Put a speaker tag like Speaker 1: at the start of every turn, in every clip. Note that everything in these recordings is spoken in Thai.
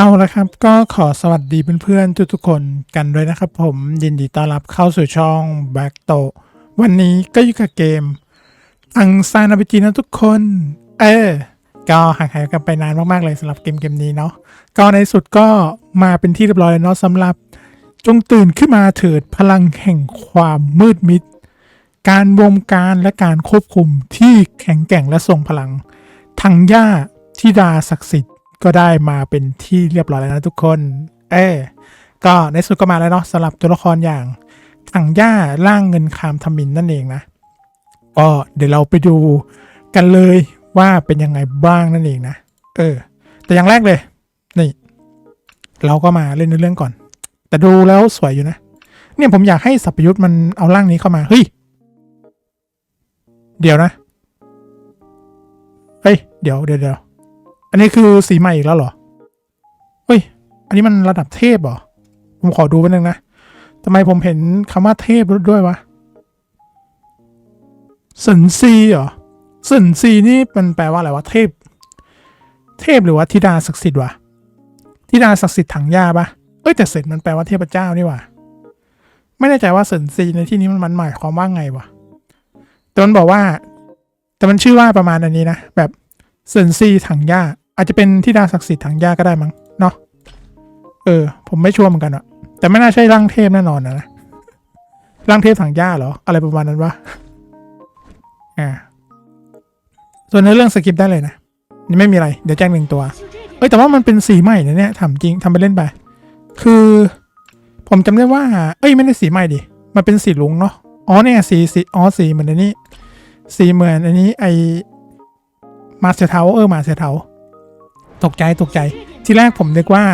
Speaker 1: เอาละครับ ก็ขอสวัสดีเพื่อนๆทุกๆคนกันด้วยนะครับผมยินดีต้อนรับเข้าสู่ช่อง Back t o วันนี้ก็อยู่กับเกมอังซานาบิจินะทุกคน เออ ก็ห่างหายกันไปนานมากๆเลยสำหรับเกมเกมนี้เนาะก็ในสุดก็มาเป็นที่เรียบร้อยแล้วเนาะสำหรับจงตื่นขึ้นมาเถิดพลังแห่งความมืดมิด การวงการและการควบคุมที่แข็งแกร่งและทรงพลังทางย่าทิดาศักดิ์สิทธิ์ ก็ได้มาเป็นที่เรียบร้อยแล้วนะทุกคน เออก็ในสุดก็มาแล้วเนาะสำหรับตัวละครอย่างทางย่าร่างเงินคามทมินนั่นเองนะก็เดี๋ยวเราไปดูกันเลยว่าเป็นยังไงบ้างนั่นเองนะ เออ แต่อย่างแรกเลย นี่ เราก็มาเล่นในเรื่องก่อน แต่ดูแล้วสวยอยู่นะ เนี่ยผมอยากให้สัพยุทธ์มันเอาร่างนี้เข้ามา เฮ้ย เดี๋ยวนะ เฮ้ย เดี๋ยวเดี๋ยวเดี๋ยว อันนี้คือสีใหม่อีกแล้วเหรอ เฮ้ย อันนี้มันระดับเทพเหรอ ผมขอดูไปหนึ่งนะทำไมผมเห็นคำว่าเทพด้วยวะสินซีเหรอสินซีนี่มันแปลว่าอะไรวะเทพ เทพหรือว่าธิดาศักดิ์สิทธิ์วะธิดาศักดิ์สิทธิ์ถังยาปะเอ้ยแต่เสร็จมันแปลว่าเทพเจ้านี่ว่าไม่แน่ใจว่าสินซีในที่นี้มันหมายความว่าไงวะแต่มันบอกว่า แต่มันชื่อว่าประมาณอันนี้นะแบบเซนซีถังหญ้า อาจจะเป็นที่ดาศักดิ์สิทธิ์ถังหญ้าก็ได้มั้งเนาะเออ ผมไม่ชัวร์เหมือนกันอะแต่ไม่น่าใช่ร่างเทพแน่นอนนะนะร่างเทพถังหญ้าเหรอ อะไรประมาณนั้นวะอ่าส่วนในเรื่องสกิปได้เลยนะนี่ไม่มีอะไรเดี๋ยวแจ้งหนึ่งตัว เอ้ยแต่ว่ามันเป็นสีใหม่นะเนี่ยถามจริงทำไปเล่นไป คือ ผมจำได้ว่า เอ้ยไม่ได้สีใหม่ดิมันเป็นสีลุงเนาะอ๋อเนี่ยสีสีอ๋อสีเหมือนอันนี้ สีเหมือนอันนี้ไอมาเซเทาเออมาเซเทา ตกใจตกใจ ทีแรกผมนึกว่า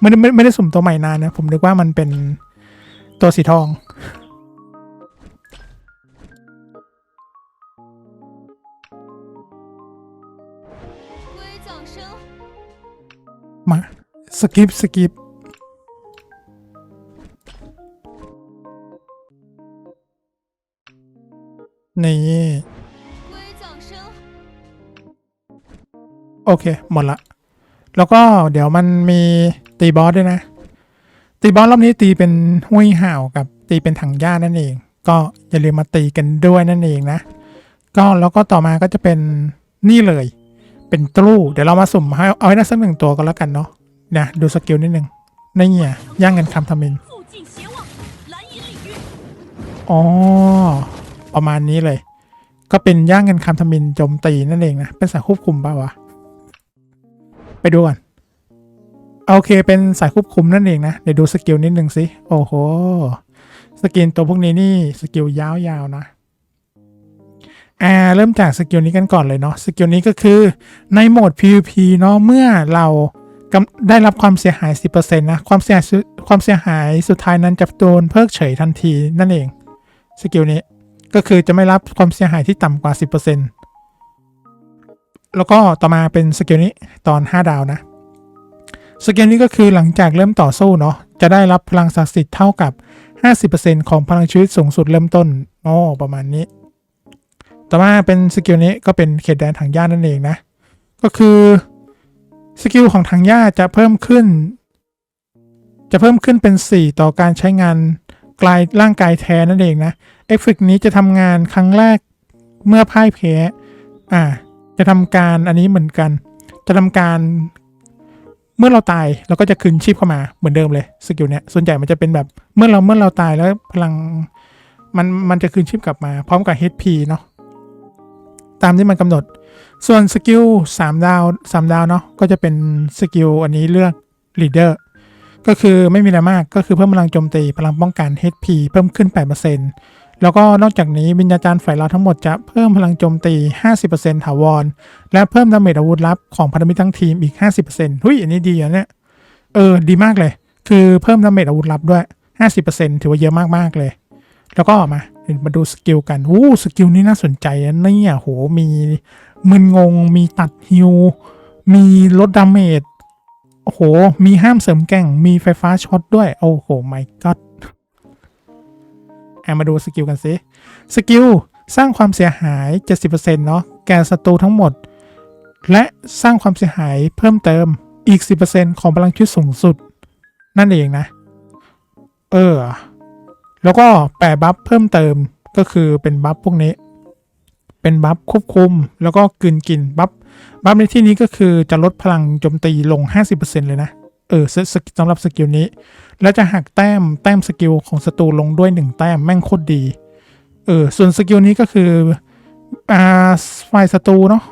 Speaker 1: ไม่ได้ไม่ได้สุ่มตัวใหม่นานนะ ผมนึกว่ามันเป็นตัวสีทอง มา สกิป สกิป นี่ โอเค หมดละ แล้วก็เดี๋ยวมันมีตีบอสด้วยนะ ตีบอสรอบนี้ตีเป็นห้วยห่าวกับตีเป็นถังหญ้านั่นเอง ก็อย่าลืมมาตีกันด้วยนั่นเองนะ ก็แล้วก็ต่อมาก็จะเป็นนี่เลย เป็นตู้เดี๋ยวเรามาสุ่มให้เอาให้ได้สักหนึ่งตัวก็แล้วกันเนาะนะดูสกิลนิดนึงนี่เนี่ยย่างเงินคำทำมินอ๋อประมาณนี้เลย ก็เป็นย่างเงินคำทำมินโจมตีนั่นเองนะเป็นสายควบคุมป่าวะ ไปดูก่อนโอเคเป็นสายควบคุมนั่นเองนะ เดี๋ยวดูสกิลนิดนึงสิ โอ้โห สกิลตัวพวกนี้นี่สกิลยาวๆนะอ่าเริ่มจากสกิลนี้กันก่อนเลยเนาะสกิลนี้ก็คือในโหมด PVP เนาะเมื่อเราได้รับความเสียหาย 10%นะความเสียหายความเสียหายสุดท้ายนั้นจะโดนเพิกเฉยทันทีนั่นเองสกิลนี้ก็คือจะไม่รับความเสียหายที่ต่ำกว่า 10% แล้วก็ต่อมาเป็นสกิลนี้ตอน 5 ดาวนะสกิลนี้ก็คือหลังจากเริ่มต่อสู้เนาะจะได้รับพลังศักดิ์สิทธิ์เท่ากับ 50%ของพลังชีวิตสูงสุดเริ่มต้นอ๋อประมาณนี้ ต่อมาเป็นสกิลนี้ก็เป็นเขตแดนทางญาตินั่นเองนะ ก็คือสกิลของทางญาจะเพิ่มขึ้น จะเพิ่มขึ้นเป็น 4 ต่อการใช้งานกลายร่างกายแท้นั่นเองนะเอฟเฟกต์นี้จะทำงานครั้งแรกเมื่อพ่ายแพ้อ่า จะทำการอันนี้เหมือนกัน จะทำการเมื่อเราตายเราก็จะคืนชีพเข้ามาเหมือนเดิมเลยสกิลเนี้ยส่วนใหญ่มันจะเป็นแบบเมื่อเราเมื่อเราตายแล้วพลังมันมันจะคืนชีพกลับมา พร้อมกับ HP เนาะตามที่มันกำหนด ส่วนสกิล3ดาว3ดาวเนาะก็จะเป็นสกิลอันนี้เลือก leader ก็คือไม่มีอะไรมากก็คือเพิ่มพลังโจมตีพลังป้องกัน HP เพิ่มขึ้น 8% แล้วก็นอกจากนี้วิญญาจารย์ฝ่ายเราทั้งหมดจะเพิ่มพลังโจมตี 50%ถาวร และเพิ่มดาเมจอาวุธลับของพันธมิตรทั้งทีมอีก 50%หุ้ยอันนี้ดีอะเนี่ยเออดีมากเลย คือเพิ่มดาเมจอาวุธลับด้วย 50%ถือว่าเยอะมากๆเลย แล้วก็มามาดูสกิลกันอู้สกิลนี้น่าสนใจนะเนี่ยโหมีมึนงง มีตัดฮิว มีลดดาเมจโอ้โห มีห้ามเสริมแก่ง มีไฟฟ้าช็อตด้วย โอ้โหไม่ก็ แอมาดูสกิลกันสิสกิลสร้างความเสียหาย 70%เนาะแก่ศัตรูทั้งหมด และสร้างความเสียหายเพิ่มเติมอีก 10%ของพลังชีวิตสูงสุด นั่นเองนะ เออ แล้วก็แปะบัฟเพิ่มเติมก็คือเป็นบัฟพวกนี้ เป็นบัฟควบคุม แล้วก็กลืนกินบัฟบัฟในที่นี้ก็คือจะลดพลังโจมตีลง 50%เลยนะ เออสสสำหรับสกิลนี้ แล้วจะหักแต้มแต้มสกิลของศัตรูลงด้วย 1 แต้มแม่งโคตรดี เออส่วนสกิลนี้ก็คืออ่าฝ่ายศัตรูเนาะ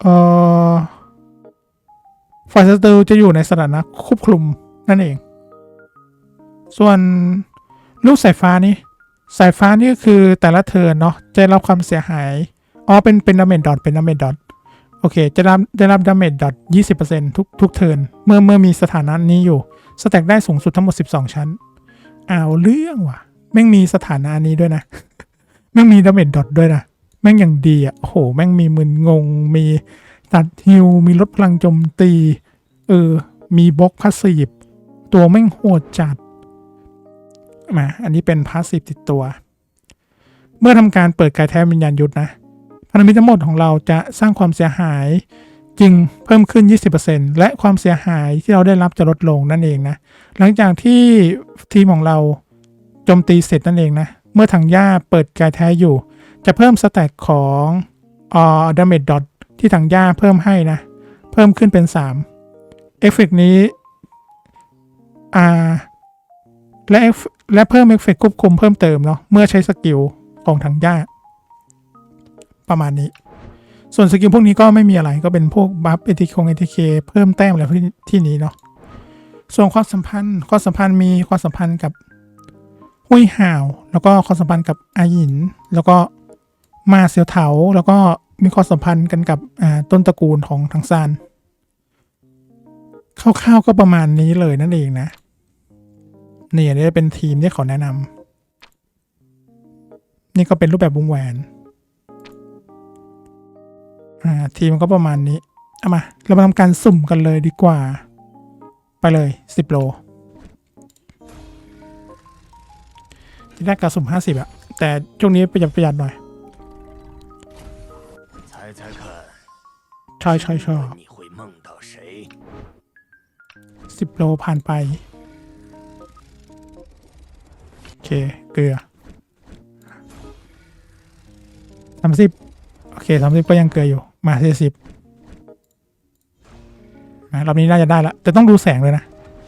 Speaker 1: เออฝ่ายศัตรูจะอยู่ในสถานะควบคุมนั่นเอง ส่วนลูกสายฟ้านี่สายฟ้านี่ก็คือแต่ละเทิร์นเนาะจะรับความเสียหาย อ๋อ เป็นเป็นดาเมจดอทเป็นดาเมจดอท โอเค จะได้ได้รับดาเมจดอทยี่สิบเปอร์เซ็นทุกทุกเทิร์นเมื่อเมื่อมีสถานะนี้อยู่ สแต็กได้สูงสุดทั้งหมดสิบสองชั้นอ้าวเรื่องว่ะแม่งมีสถานะนี้ด้วยนะแม่งมีดาเมจดอทด้วยนะแม่งอย่างดีอะโอ้โห แม่งมีมึนงง มีตัดฮิวมีลดพลังโจมตี เออ มีบล็อกพาสซีฟตัวแม่งโหดจัดมาอันนี้เป็นพาสซีฟติดตัว เมื่อทำการเปิดกายแท้วิญญาณยุทธนะ พันธมิตรทั้งหมดของเราจะสร้างความเสียหายจริงเพิ่มขึ้น 20%และความเสียหายที่เราได้รับจะลดลงนั่นเองนะ หลังจากที่ทีมของเราโจมตีเสร็จนั่นเองนะ เมื่อถังหญ้าเปิดกายแท้อยู่ จะเพิ่มสแต็กของอ่อดาเมจดอทที่ถังหญ้าเพิ่มให้นะ เพิ่มขึ้นเป็น 3 เอฟเฟกต์นี้อ่าและและเพิ่มเอฟเฟกต์ควบคุมเพิ่มเติมเนาะเมื่อใช้สกิลของถังหญ้า ประมาณนี้ ส่วนสกิลพวกนี้ก็ไม่มีอะไรก็เป็นพวกบัฟเอทีคงเอทีเคเพิ่มแต้มอะไรที่ที่นี้เนาะส่วนความสัมพันธ์ความสัมพันธ์มีความสัมพันธ์กับหุยห่าว แล้วก็ความสัมพันธ์กับอาหยิน แล้วก็มาเสียวเถาแล้วก็มีความสัมพันธ์กันกับต้นตระกูลของทางซานคร่าวๆก็ประมาณนี้เลยนั่นเองนะนี่อันนี้เป็นทีมที่เขาแนะนำนี่ก็เป็นรูปแบบวงแหวน ทีมันก็ประมาณนี้ เอามา เรามาทำการสุ่มกันเลยดีกว่า ไปเลย 10 โลที่แรกกรสุ่ม 50อะแต่ช่วงนี้ประหยัดประหยัดหน่อยใช่ใช่ใช่
Speaker 2: สิ
Speaker 1: บโลผ่านไป โอเค เกลือสามสิบโอเคสามสิบก็ยังเกลืออยู่ มาสี่สิบนะรอบนี้น่าจะได้ละแต่ต้องดูแสงเลยนะ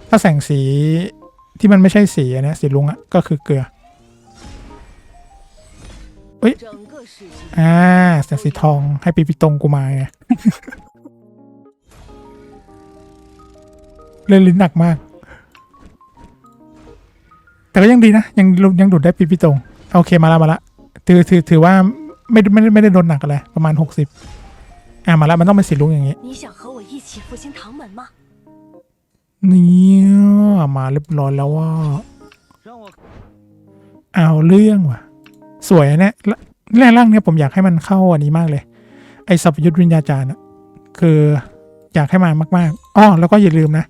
Speaker 1: ถ้าแสงสีที่มันไม่ใช่สีนะสีลุงอะก็คือเกลือ
Speaker 3: เฮ้ย
Speaker 1: อ่าแสงสีทองให้ปีปิตรงกูมาไงเล่นลิ้นหนักมาก แต่ก็ยังดีนะ ยังยังดูดได้ปีปิตรงโอเคมาละมาละถือถือถือว่าไม่ไม่ไม่ได้โดนหนักอะไรประมาณหกสิบ อามาแล้วมันต้องเป็นสีลุ้งอย่างงี้นี่มาเรียบร้อยแล้วว่าเอาเรื่องว่ะ สวยนะเนี่ยแรกร่างเนี่ยผมอยากให้มันเข้าอันนี้มากเลย ไอสัพยุทธวิญญาจารย์อะคืออยากให้มามากๆอ๋อแล้วก็อย่าลืมนะ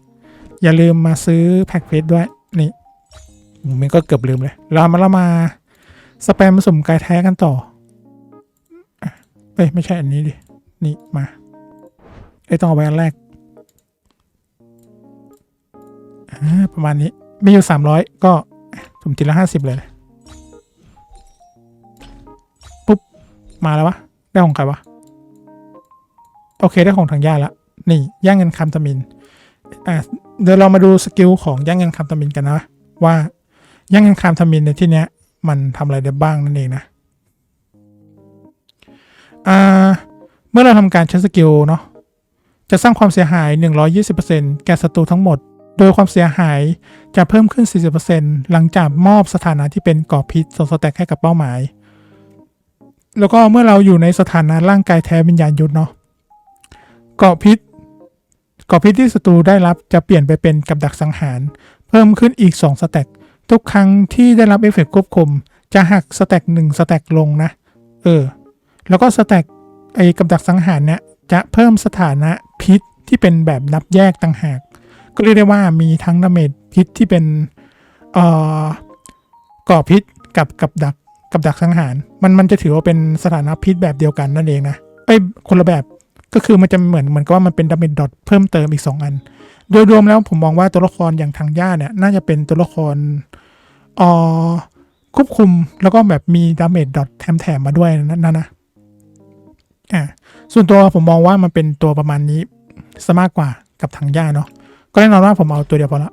Speaker 1: อย่าลืมมาซื้อแพ็กเฟสด้วย นี่มันก็เกือบลืมเลย เรามาเรามาสแปมสุ่มกายแท้กันต่อไปไม่ใช่อันนี้ดิ นี่มาไอ้ต้องเอาไว้อันแรกประมาณนี้ มีอยู่สามร้อยก็สุ่มทีละห้าสิบเลย ปุ๊บ มาแล้ววะ ได้ของใครวะ โอเคได้ของทางย่าละ นี่ย่างเงินคำตามิน อะเดี๋ยวเรามาดูสกิลของย่างเงินคำตามินกันนะ ว่าย่างเงินคำตามินในที่เนี้ย มันทำอะไรได้บ้างนั่นเองนะ อ่า เมื่อเราทำการใช้สกิลเนาะจะสร้างความเสียหาย 120%แก่ศัตรูทั้งหมด โดยความเสียหายจะเพิ่มขึ้น 40%หลังจากมอบสถานะที่เป็นก่อพิษส่งสแต็กให้กับเป้าหมาย แล้วก็เมื่อเราอยู่ในสถานะร่างกายแท้วิญญาณยุทธเนาะเกาะพิษเกาะพิษที่ศัตรูได้รับจะเปลี่ยนไปเป็นกับดักสังหาร เพิ่มขึ้นอีก 2 สแต็กทุกครั้งที่ได้รับเอฟเฟกต์ควบคุม จะหักสแต็กหนึ่งสแต็กลงนะ เออ แล้วก็สแต็ก ไอ้กับดักสังหารเนี่ยจะเพิ่มสถานะพิษที่เป็นแบบนับแยกต่างหาก ก็เรียกได้ว่ามีทั้งดาเมจพิษที่เป็นเอ่อก่อพิษกับกับดักกับดักสังหาร มันมันจะถือว่าเป็นสถานะพิษแบบเดียวกันนั่นเองนะเอ้คนละแบบก็คือมันจะเหมือนเหมือนกับว่ามันเป็นดาเมจดอทเพิ่มเติมอีกสองอัน โดยรวมแล้วผมมองว่าตัวละครอย่างทางย่าเนี่ยน่าจะเป็นตัวละครอ่อควบคุมแล้วก็แบบมีดาเมจดอทแถมแถมๆมาด้วยนะนะนะ อ่าส่วนตัวผมมองว่ามันเป็นตัวประมาณนี้ซะมากกว่ากับถังหญ้าเนาะก็แน่นอนว่าผมเอาตัวเดียวพอละ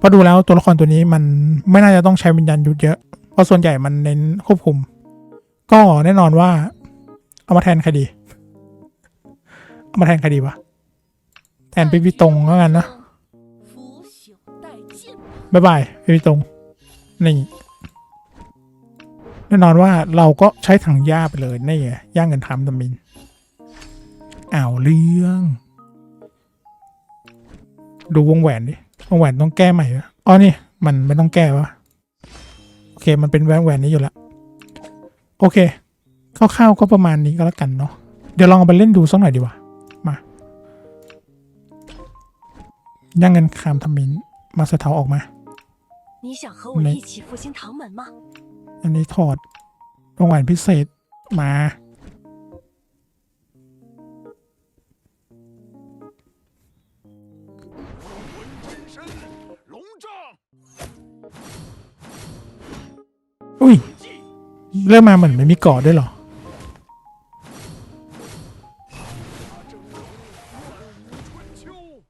Speaker 1: พอดูแล้วตัวละครตัวนี้มันไม่น่าจะต้องใช้วิญญาณยุดเยอะ เพราะส่วนใหญ่มันเน้นควบคุม ก็แน่นอนว่า เอามาแทนใครดี เอามาแทนใครดีวะแทนไปพี่ตรงแล้วกันนะบายบายไปพี่ตรงนี่ แน่นอนว่าเราก็ใช้ถังย่าไปเลยนี่ไงย่างเงินทำตำมินอ้าวเรื่อง ดูวงแหวนดิ วงแหวนต้องแก้ใหม่ปะอ๋อนี่ มันไม่ต้องแก้วะโอเค มันเป็นแหวนแหวนนี้อยู่แล้ว โอเคคร่าวๆก็ประมาณนี้ก็แล้วกันเนาะ เดี๋ยวลองเอาไปเล่นดูสักหน่อยดีกว่า มาย่างเงินคามทำมิน มาสะเทาออกมา
Speaker 3: 你想和我
Speaker 1: 没
Speaker 3: 一起复兴唐门吗？
Speaker 1: อันนี้ถอดรางวัลพิเศษมา อุ้ย เริ่มมาเหมือนไม่มีกอดด้วยหรอ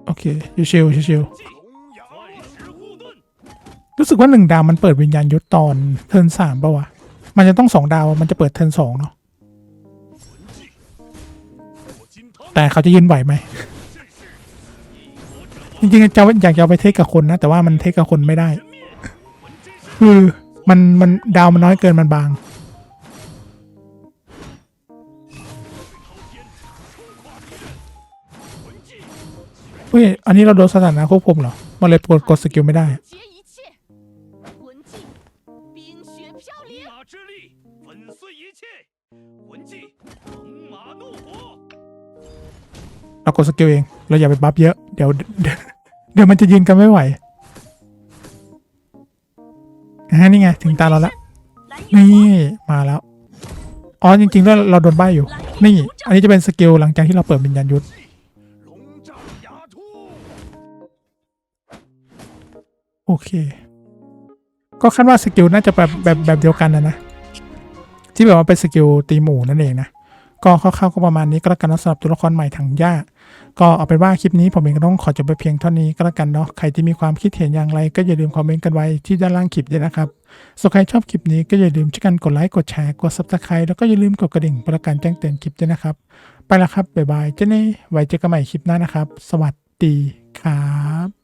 Speaker 1: โอเคเชี
Speaker 2: ยวเชีย
Speaker 1: ว รู้สึกว่าหนึ่งดาวมันเปิดวิญญาณยุทธตอนเทิร์นสามปะวะ มันจะต้องสองดาวมันจะเปิดเทิร์นสองเนาะ แต่เขาจะยืนไหวไหม จริงๆจะอยากจะไปเทคกับคนนะ แต่ว่ามันเทคกับคนไม่ได้ คือมันมันดาวมันน้อยเกินมันบาง เฮ้ย อันนี้เราโดนสถานะควบคุมเหรอมาเลยกดกดสกิลไม่ได้
Speaker 3: 飘
Speaker 2: 龙
Speaker 3: 零。
Speaker 2: 马之力粉碎一切，魂技龙马怒火。
Speaker 1: เรากดสกิลเอง เราอย่าไปบัฟเยอะ เดี๋ยว เดี๋ยวเดี๋ยวมันจะยืนกันไม่ไหวอ่านี่ไง ถึงตาเราละ
Speaker 3: 蓝
Speaker 1: นี่
Speaker 3: 月
Speaker 1: มาแล้ว อ๋อ จริงๆแล้วเราโดนใบอยู่ นี่ อันนี้จะเป็นสกิลหลังจากที่เราเปิดวิญญาณยุทธ
Speaker 2: 龙杖牙突，
Speaker 1: โอเค ก็คาดว่าสกิลน่าจะแบบแบบแบบเดียวกันนะนะ ที่แบบว่าเป็นสกิลตีหมู่นั่นเองนะ ก็คร่าวๆก็ประมาณนี้ก็แล้วกันนะสำหรับตัวละครใหม่ทางย่าก็เอาเป็นว่าคลิปนี้ผมเองก็ต้องขอจบไปเพียงเท่านี้ก็แล้วกันเนาะใครที่มีความคิดเห็นอย่างไร ก็อย่าลืมคอมเมนต์กันไว้ที่ด้านล่างคลิปด้วยนะครับส่วนใครชอบคลิปนี้ก็อย่าลืมช่วยกันกดไลค์กดแชร์กด subscribe แล้วก็อย่าลืมกดกระดิ่งเพื่อการแจ้งเตือนคลิปด้วยนะครับ ไปแล้วครับบ๊ายบายเจ้าเน่ไว้เจอกันใหม่คลิปหน้านะครับ สวัสดีครับ